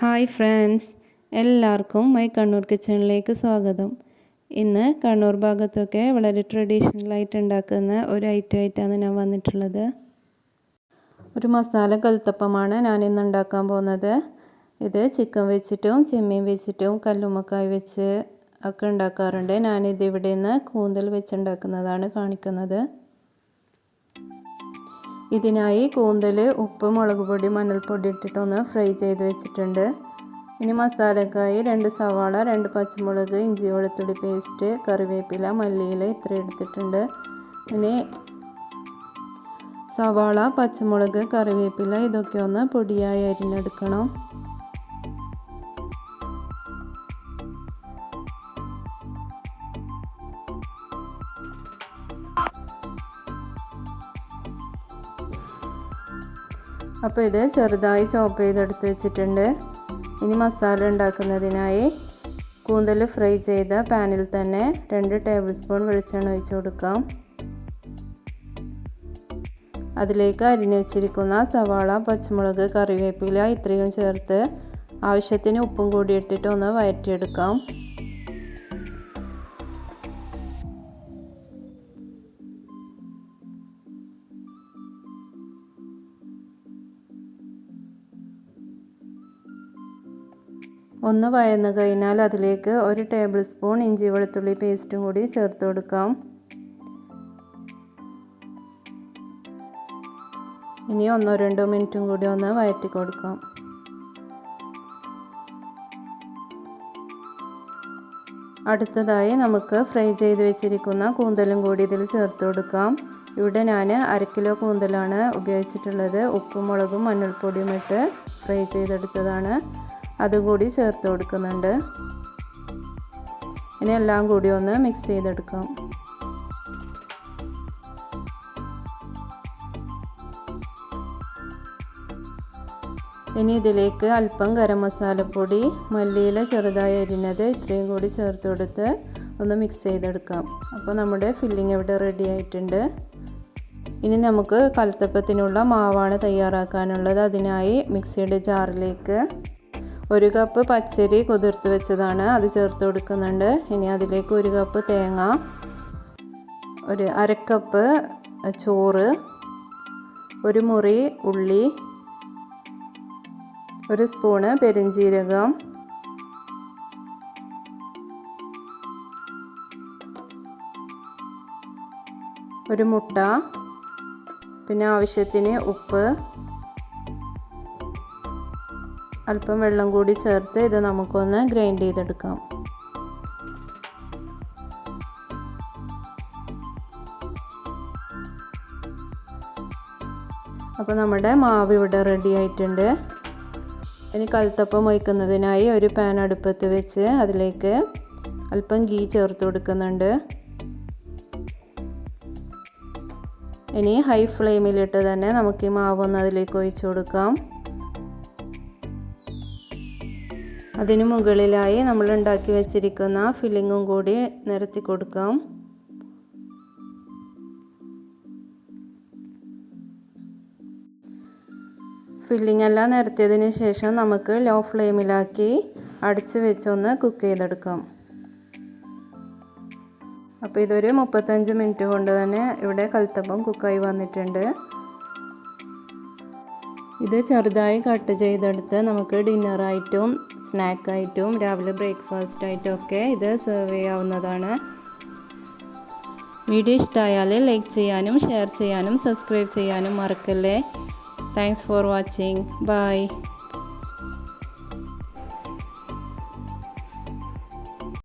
Hi friends എല്ലാവർക്കും my Kannur കിച്ചണിലേക്ക് സ്വാഗതം. ഇന്ന് കണ്ണൂർ ഭാഗത്തൊക്കെ വളരെ ട്രഡീഷണലായിട്ട് ഉണ്ടാക്കുന്ന ഒരു ഐറ്റം ആയിട്ടാണ് ഞാൻ വന്നിട്ടുള്ളത്. ഒരു മസാല കൽത്തപ്പമാണ് ഞാൻ ഇന്ന് ഉണ്ടാക്കാൻ പോകുന്നത്. ഇത് ചിക്കൻ വെച്ചിട്ടും ചെമ്മീൻ വെച്ചിട്ടും കല്ലുമ്മക്കായ് വെച്ച് ഒക്കെ ഉണ്ടാക്കാറുണ്ട്. ഞാനിത് ഇവിടെ നിന്ന് കൂന്തൽ വെച്ചുണ്ടാക്കുന്നതാണ് കാണിക്കുന്നത്. ഇതിനായി കൂന്തൽ ഉപ്പ് മുളക് പൊടി മഞ്ഞൾപ്പൊടി ഇട്ടിട്ടൊന്ന് ഫ്രൈ ചെയ്ത് വെച്ചിട്ടുണ്ട്. ഇനി മസാലക്കായി രണ്ട് സവാള രണ്ട് പച്ചമുളക് ഇഞ്ചി വെളുത്തുള്ളി പേസ്റ്റ് കറിവേപ്പില മല്ലിയില ഇത്ര എടുത്തിട്ടുണ്ട്. ഇനി സവാള പച്ചമുളക് കറിവേപ്പില ഇതൊക്കെ ഒന്ന് പൊടിയായി അരിഞ്ഞെടുക്കണം. അപ്പോൾ ഇത് ചെറുതായി ചോപ്പ് ചെയ്തെടുത്ത് വെച്ചിട്ടുണ്ട്. ഇനി മസാല ഉണ്ടാക്കുന്നതിനായി കൂന്തൽ ഫ്രൈ ചെയ്ത പാനിൽ തന്നെ രണ്ട് ടേബിൾ സ്പൂൺ വെളിച്ചെണ്ണ ഒഴിച്ചു കൊടുക്കാം. അതിലേക്ക് അരിഞ്ഞു വെച്ചിരിക്കുന്ന സവാള പച്ചമുളക് കറിവേപ്പില ഇത്രയും ചേർത്ത് ആവശ്യത്തിന് ഉപ്പും കൂടി ഇട്ടിട്ട് ഒന്ന് വഴറ്റിയെടുക്കാം ഒന്ന് വഴന്നു കഴിഞ്ഞാൽ അതിലേക്ക് ഒരു ടേബിൾ സ്പൂൺ ഇഞ്ചി വെളുത്തുള്ളി പേസ്റ്റും കൂടി ചേർത്ത് കൊടുക്കാം. ഇനി ഒന്നോ രണ്ടോ മിനിറ്റും കൂടി ഒന്ന് വഴറ്റി കൊടുക്കാം. അടുത്തതായി നമുക്ക് ഫ്രൈ ചെയ്ത് വെച്ചിരിക്കുന്ന കൂന്തലും കൂടി ഇതിൽ ചേർത്ത് കൊടുക്കാം. ഇവിടെ ഞാൻ അര കിലോ കൂന്തലാണ് ഉപയോഗിച്ചിട്ടുള്ളത്. ഉപ്പും മുളകും മഞ്ഞൾപ്പൊടിയും ഇട്ട് ഫ്രൈ ചെയ്തെടുത്തതാണ്. അതുകൂടി ചേർത്ത് കൊടുക്കുന്നുണ്ട്. ഇനി എല്ലാം കൂടി ഒന്ന് മിക്സ് ചെയ്തെടുക്കാം. ഇനി ഇതിലേക്ക് അല്പം ഗരം മസാലപ്പൊടി മല്ലിയില ചെറുതായി അരിഞ്ഞത് ഇത്രയും കൂടി ചേർത്ത് കൊടുത്ത് ഒന്ന് മിക്സ് ചെയ്തെടുക്കാം. അപ്പോൾ നമ്മുടെ ഫില്ലിംഗ് ഇവിടെ റെഡി ആയിട്ടുണ്ട്. ഇനി നമുക്ക് കലത്തപ്പത്തിനുള്ള മാവാണ് തയ്യാറാക്കാനുള്ളത്. അതിനായി മിക്സിയുടെ ജാറിലേക്ക് ഒരു കപ്പ് പച്ചരി കുതിർത്ത് വെച്ചതാണ്. അത് ചേർത്ത് കൊടുക്കുന്നുണ്ട്. ഇനി അതിലേക്ക് ഒരു കപ്പ് തേങ്ങ ഒരു അരക്കപ്പ് ചോറ് ഒരു മുറി ഉള്ളി ഒരു സ്പൂണ് പെരിഞ്ചീരകം ഒരു മുട്ട പിന്നെ ആവശ്യത്തിന് ഉപ്പ് അല്പം വെള്ളം കൂടി ചേർത്ത് ഇത് നമുക്കൊന്ന് ഗ്രൈൻഡ് ചെയ്തെടുക്കാം. അപ്പോൾ നമ്മുടെ മാവ് ഇവിടെ റെഡി ആയിട്ടുണ്ട്. ഇനി കൽത്തപ്പം വയ്ക്കുന്നതിനായി ഒരു പാൻ അടുപ്പത്ത് വെച്ച് അതിലേക്ക് അല്പം ഗീ ചേർത്ത് കൊടുക്കുന്നുണ്ട്. ഇനി ഹൈ ഫ്ലെയിമിലിട്ട് തന്നെ നമുക്ക് ഈ മാവ് ഒന്ന് അതിലേക്ക് ഒഴിച്ചു കൊടുക്കാം. അതിനു മുകളിലായി നമ്മൾ ഉണ്ടാക്കി വെച്ചിരിക്കുന്ന ഫില്ലിങ്ങും കൂടി നിരത്തി കൊടുക്കാം. ഫില്ലിംഗ് എല്ലാം നിരത്തിയതിന് ശേഷം നമുക്ക് ലോ ഫ്ലെയിമിലാക്കി അടിച്ച് വെച്ചൊന്ന് കുക്ക് ചെയ്തെടുക്കാം. അപ്പോൾ ഇതൊരു മുപ്പത്തഞ്ച് മിനിറ്റ് കൊണ്ട് തന്നെ ഇവിടെ കൽത്തപ്പം കുക്കായി വന്നിട്ടുണ്ട്. ഇത് ചെറുതായി കട്ട് ചെയ്തെടുത്ത് നമുക്ക് ഡിന്നറായിട്ടും സ്നാക്കായിട്ടും രാവിലെ ബ്രേക്ക്ഫാസ്റ്റ് ആയിട്ടും ഒക്കെ ഇത് സെർവ് ചെയ്യാവുന്നതാണ്. വീഡിയോ ഇഷ്ടമായാൽ ലൈക്ക് ചെയ്യാനും ഷെയർ ചെയ്യാനും സബ്സ്ക്രൈബ് ചെയ്യാനും മറക്കല്ലേ. Thanks for watching bye